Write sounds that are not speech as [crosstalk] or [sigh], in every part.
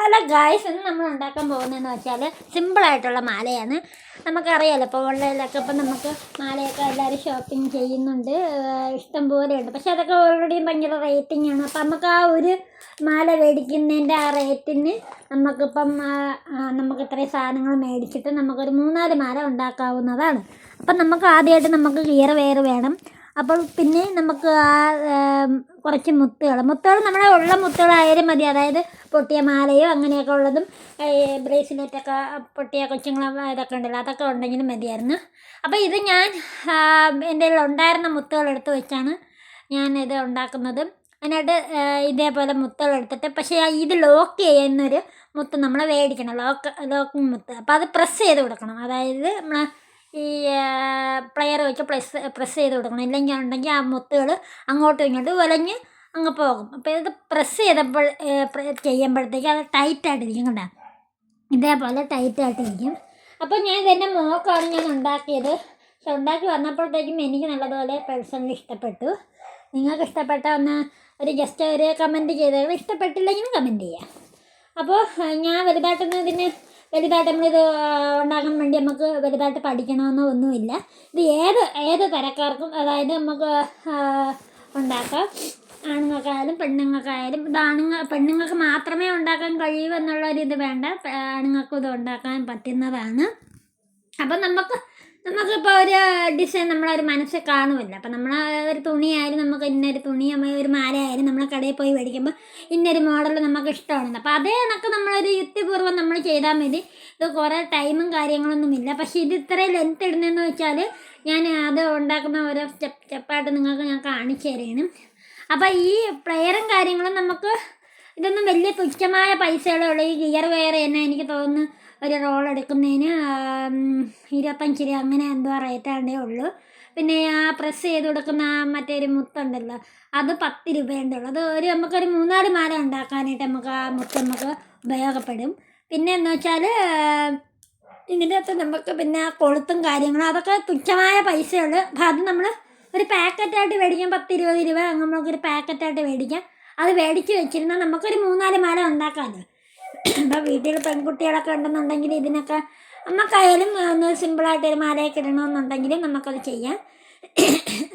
Hello guys ഇന്ന് നമ്മൾ ഉണ്ടാക്കാൻ പോകുന്നതെന്ന് വെച്ചാൽ സിമ്പിളായിട്ടുള്ള മാലയാണ്. നമുക്കറിയാലോ ഇപ്പോൾ ഓൺലൈനിലൊക്കെ ഇപ്പം നമുക്ക് മാലയൊക്കെ എല്ലാവരും ഷോപ്പിംഗ് ചെയ്യുന്നുണ്ട്. ഇഷ്ടം പോലെ ഉണ്ട്. പക്ഷെ അതൊക്കെ ഓൾറെഡി ഭയങ്കര റേറ്റിംഗ് ആണ്. അപ്പം നമുക്ക് ആ ഒരു മാല മേടിക്കുന്നതിന്റെ ആ റേറ്റിന് നമുക്കിപ്പം നമുക്ക് ഇത്രയും സാധനങ്ങൾ മേടിച്ചിട്ട് നമുക്കൊരു മൂന്നാൽ മാല ഉണ്ടാക്കാവുന്നതാണ്. അപ്പം നമുക്ക് ആദ്യമായിട്ട് നമുക്ക് ഗിയർ വെയർ വേണം. അപ്പോൾ പിന്നെ നമുക്ക് ആ കുറച്ച് മുത്തുകൾ. മുത്തുകൾ നമ്മുടെ ഉള്ള മുത്തുകളായാലും മതി. അതായത് പൊട്ടിയ മാലയോ അങ്ങനെയൊക്കെ ഉള്ളതും ബ്രേസ്ലെറ്റൊക്കെ പൊട്ടിയ കൊച്ചുങ്ങളും ഇതൊക്കെ ഉണ്ടല്ലോ അതൊക്കെ ഉണ്ടെങ്കിലും മതിയായിരുന്നു. അപ്പോൾ ഇത് ഞാൻ എന്റെ ഉണ്ടായിരുന്ന മുത്തുകൾ എടുത്ത് വെച്ചാണ് ഞാൻ ഇത് ഉണ്ടാക്കുന്നത്. അതിനായിട്ട് ഇതേപോലെ മുത്തുകൾ എടുത്തിട്ട് പക്ഷേ ഇത് ലോക്ക് ചെയ്യുന്നൊരു മുത്ത് നമ്മൾ മേടിക്കണം. ലോക്ക് ലോക്കിംഗ് മുത്ത്. അപ്പോൾ അത് പ്രസ് ചെയ്ത് കൊടുക്കണം. അതായത് നമ്മൾ ഈ പ്ലെയർ വെച്ച് പ്ലസ് പ്രസ് ചെയ്ത് കൊടുക്കണം. ഇല്ലെങ്കിൽ ഉണ്ടെങ്കിൽ ആ മുത്തുകൾ അങ്ങോട്ടും ഇങ്ങോട്ടും വലഞ്ഞ് അങ്ങ് പോകും. അപ്പോൾ ഇത് പ്രസ് ചെയ്തപ്പോൾ ചെയ്യുമ്പോഴത്തേക്ക് അത് ടൈറ്റായിട്ടിരിക്കും കണ്ടാ? ഇതേപോലെ ടൈറ്റായിട്ടിരിക്കും അപ്പോൾ ഞാൻ ഇതെന്റെ മോക്കാണ് ഞാൻ ഉണ്ടാക്കിയത്. പക്ഷെ ഉണ്ടാക്കി വന്നപ്പോഴത്തേക്കും എനിക്ക് നല്ലതുപോലെ പേഴ്സണലി ഇഷ്ടപ്പെട്ടു. നിങ്ങൾക്ക് ഇഷ്ടപ്പെട്ട ഒന്ന് ഒരു ജസ്റ്റ് ഒരു കമന്റ് ചെയ്തത് ഇഷ്ടപ്പെട്ടില്ലെങ്കിലും കമന്റ് ചെയ്യാം. അപ്പോൾ ഞാൻ വലുതായിട്ടൊന്നും ഇതിന് വലുതായിട്ട് നമ്മളിത് ഉണ്ടാക്കാൻ വേണ്ടി നമുക്ക് വലുതായിട്ട് പഠിക്കണമെന്നോ ഒന്നുമില്ല. ഇത് ഏത് ഏത് തരക്കാർക്കും അതായത് നമുക്ക് ഉണ്ടാക്കാം. ആണുങ്ങൾക്കായാലും പെണ്ണുങ്ങൾക്കായാലും ഇത് ആണുങ്ങൾ പെണ്ണുങ്ങൾക്ക് മാത്രമേ ഉണ്ടാക്കാൻ കഴിയൂ എന്നുള്ളൊരിത് വേണ്ട. ആണുങ്ങൾക്കും ഇത് ഉണ്ടാക്കാൻ പറ്റുന്നതാണ്. അപ്പം നമുക്ക് നമുക്കിപ്പോൾ ഒരു ഡിസൈൻ നമ്മളെ ഒരു മനസ്സിൽ കാണുമല്ലോ. അപ്പം നമ്മൾ ഒരു തുണിയായാലും നമുക്ക് ഇന്നൊരു തുണി ഒരു മാലയായാലും നമ്മൾ കടയിൽ പോയി മേടിക്കുമ്പോൾ ഇന്നൊരു മോഡൽ നമുക്ക് ഇഷ്ടമാണ് അപ്പോൾ അതേ കണക്ക് നമ്മളൊരു യുക്തിപൂർവം നമ്മൾ ചെയ്താൽ മതി. ഇത് കുറേ ടൈമും കാര്യങ്ങളൊന്നുമില്ല പക്ഷേ ഇത് ഇത്രയും ലെങ്ത് ഇടുന്നതെന്ന് വെച്ചാൽ ഞാൻ അത് ഉണ്ടാക്കുന്ന ഓരോ സ്റ്റെപ്പ് സ്റ്റെപ്പായിട്ട് നിങ്ങൾക്ക് ഞാൻ കാണിച്ചു തരുകയാണ് അപ്പോൾ ഈ പ്ലെയറും കാര്യങ്ങളും നമുക്ക് ഇതൊന്നും വലിയ തുച്ഛമായ പൈസകളുള്ള ഈ ഗിയർ വെയർ തന്നെ എനിക്ക് തോന്നുന്നു ഒരു റോൾ എടുക്കുന്നതിന് ഇരുപത്തഞ്ച് രൂപ അങ്ങനെ എന്തോ റേറ്റാണ്ടേ ഉള്ളൂ. പിന്നെ ആ പ്രസ് ചെയ്ത് കൊടുക്കുന്ന ആ മറ്റേ ഒരു മുത്തുണ്ടല്ലോ അത് പത്ത് രൂപയുണ്ടേ ഉള്ളൂ. അത് ഒരു നമുക്കൊരു മൂന്നാൽ മാല ഉണ്ടാക്കാനായിട്ട് നമുക്ക് ആ മുത്ത് നമുക്ക് ഉപയോഗപ്പെടും. പിന്നെ എന്ന് വെച്ചാൽ ഇതിന്റെ അകത്ത് നമുക്ക് പിന്നെ കൊളുത്തും കാര്യങ്ങളും അതൊക്കെ തുച്ഛമായ പൈസയുള്ളൂ. അപ്പം അത് നമ്മൾ ഒരു പാക്കറ്റായിട്ട് മേടിക്കാം. പത്ത് ഇരുപത് രൂപ നമുക്കൊരു പാക്കറ്റായിട്ട് മേടിക്കാം. അത് മേടിച്ച് വെച്ചിരുന്നാൽ നമുക്കൊരു മൂന്നാൽ മാല ഉണ്ടാക്കാമല്ലോ. അപ്പോൾ വീട്ടിൽ പെൺകുട്ടികളൊക്കെ ഉണ്ടെന്നുണ്ടെങ്കിൽ ഇതിനൊക്കെ നമുക്കായാലും ഒന്ന് സിമ്പിളായിട്ട് ഒരു മാലയൊക്കെ ഇടണമെന്നുണ്ടെങ്കിൽ നമുക്കത് ചെയ്യാം.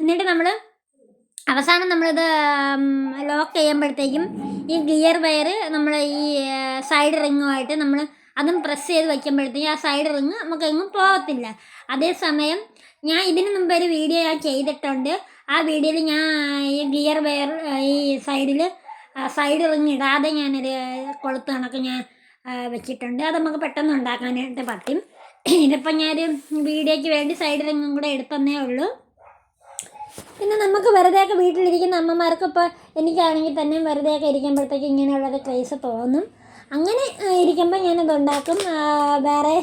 എന്നിട്ട് നമ്മൾ അവസാനം നമ്മളിത് ലോക്ക് ചെയ്യുമ്പോഴത്തേക്കും ഈ ഗിയർ വയർ നമ്മൾ ഈ സൈഡ് റിങ്ങുമായിട്ട് നമ്മൾ അതും പ്രസ് ചെയ്ത് വയ്ക്കുമ്പോഴത്തേക്കും ആ സൈഡ് റിങ് നമുക്ക് എങ്ങും പോകത്തില്ല. അതേസമയം ഞാൻ ഇതിനു മുമ്പ് ഒരു വീഡിയോ ഞാൻ ചെയ്തിട്ടുണ്ട്. ആ വീഡിയോയിൽ ഞാൻ ഈ ഗിയർ വയർ ഈ സൈഡിൽ സൈഡ് ഇടാതെ ഞാനൊരു കൊളുത്ത് കണക്ക് ഞാൻ വെച്ചിട്ടുണ്ട്. അത് നമുക്ക് പെട്ടെന്ന് ഉണ്ടാക്കാനായിട്ട് പറ്റും. ഇതിപ്പം ഞാൻ വീഡിയോയ്ക്ക് വേണ്ടി സൈഡ് റിങ്ങും കൂടെ എടുത്തന്നേ ഉള്ളൂ. പിന്നെ നമുക്ക് വെറുതെയൊക്കെ വീട്ടിലിരിക്കുന്ന അമ്മമാർക്ക് ഇപ്പോൾ എനിക്കാണെങ്കിൽ തന്നെ വെറുതെയൊക്കെ ഇരിക്കുമ്പോഴത്തേക്ക് ഇങ്ങനെയുള്ളത് ക്രേസ് തോന്നും. അങ്ങനെ ഇരിക്കുമ്പോൾ ഞാനത് ഉണ്ടാക്കും. വേറെ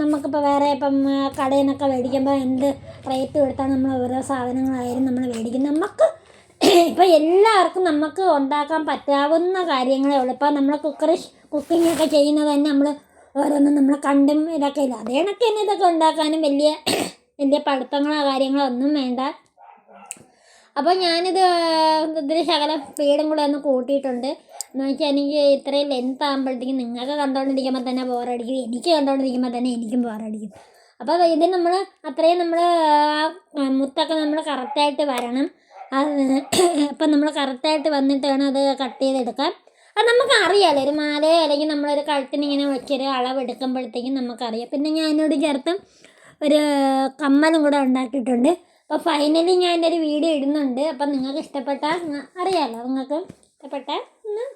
നമുക്കിപ്പോൾ വേറെ ഇപ്പം കടയിൽ നിന്നൊക്കെ മേടിക്കുമ്പോൾ എന്ത് റേറ്റ് കൊടുത്താൽ നമ്മൾ ഓരോ സാധനങ്ങളായാലും നമ്മൾ മേടിക്കും. നമുക്ക് ഇപ്പോൾ എല്ലാവർക്കും നമുക്ക് ഉണ്ടാക്കാൻ പറ്റാവുന്ന കാര്യങ്ങളേ ഉള്ളൂ. ഇപ്പോൾ നമ്മൾ കുക്കറി കുക്കിംഗ് ഒക്കെ ചെയ്യുന്നത് തന്നെ നമ്മൾ ഓരോന്നും നമ്മൾ കണ്ടും ഇതൊക്കെ ഇല്ല. അതേ കണക്ക് തന്നെ ഇതൊക്കെ ഉണ്ടാക്കാനും വലിയ [coughs] വലിയ പഠിത്തങ്ങളോ കാര്യങ്ങളോ ഒന്നും വേണ്ട. അപ്പോൾ ഞാനിത് ഇതിൽ ശകലം സ്പീഡും കൂടെ ഒന്ന് കൂട്ടിയിട്ടുണ്ട്. എന്ന് വെച്ചാൽ എനിക്ക് ഇത്രയും ലെങ്ത് ആകുമ്പോഴത്തേക്കും നിങ്ങൾക്ക് കണ്ടുകൊണ്ടിരിക്കുമ്പോൾ തന്നെ ബോറടിക്കും എനിക്ക് കണ്ടുകൊണ്ടിരിക്കുമ്പോൾ തന്നെ എനിക്കും ബോറടിക്കും അപ്പോൾ ഇത് നമ്മൾ അത്രയും നമ്മൾ മുത്തൊക്കെ നമ്മൾ കറക്റ്റായിട്ട് വരണം. അപ്പം നമ്മൾ കറക്റ്റായിട്ട് വന്നിട്ട് വേണം അത് കട്ട് ചെയ്തെടുക്കാൻ. അത് നമുക്ക് അറിയാമല്ലോ ഒരു മാലയോ അല്ലെങ്കിൽ നമ്മളൊരു കഴുത്തിന് ഇങ്ങനെ വെച്ചൊരു അളവ് എടുക്കുമ്പോഴത്തേക്കും നമുക്കറിയാം. പിന്നെ ഞാൻ അതിനോട് ചേർത്ത് ഒരു കമ്മലും കൂടെ ഉണ്ടാക്കിയിട്ടുണ്ട്. അപ്പോൾ ഫൈനലി ഞാൻ എന്റെ ഒരു വീഡിയോ ഇടുന്നുണ്ട്. അപ്പം നിങ്ങൾക്ക് ഇഷ്ടപ്പെട്ട അറിയാമല്ലോ നിങ്ങൾക്ക് ഇഷ്ടപ്പെട്ട ഒന്ന്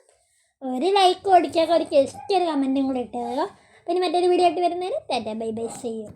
ഒരു ലൈക്ക് ഓടിക്കുക ഒരു ജസ്റ്റ് ഒരു കമന്റും കൂടെ ഇട്ടേക്കുക പിന്നെ മറ്റൊരു വീഡിയോ ആയിട്ട് വരുന്നതിന് ടാറ്റ ബൈ ബൈ ചെയ്യും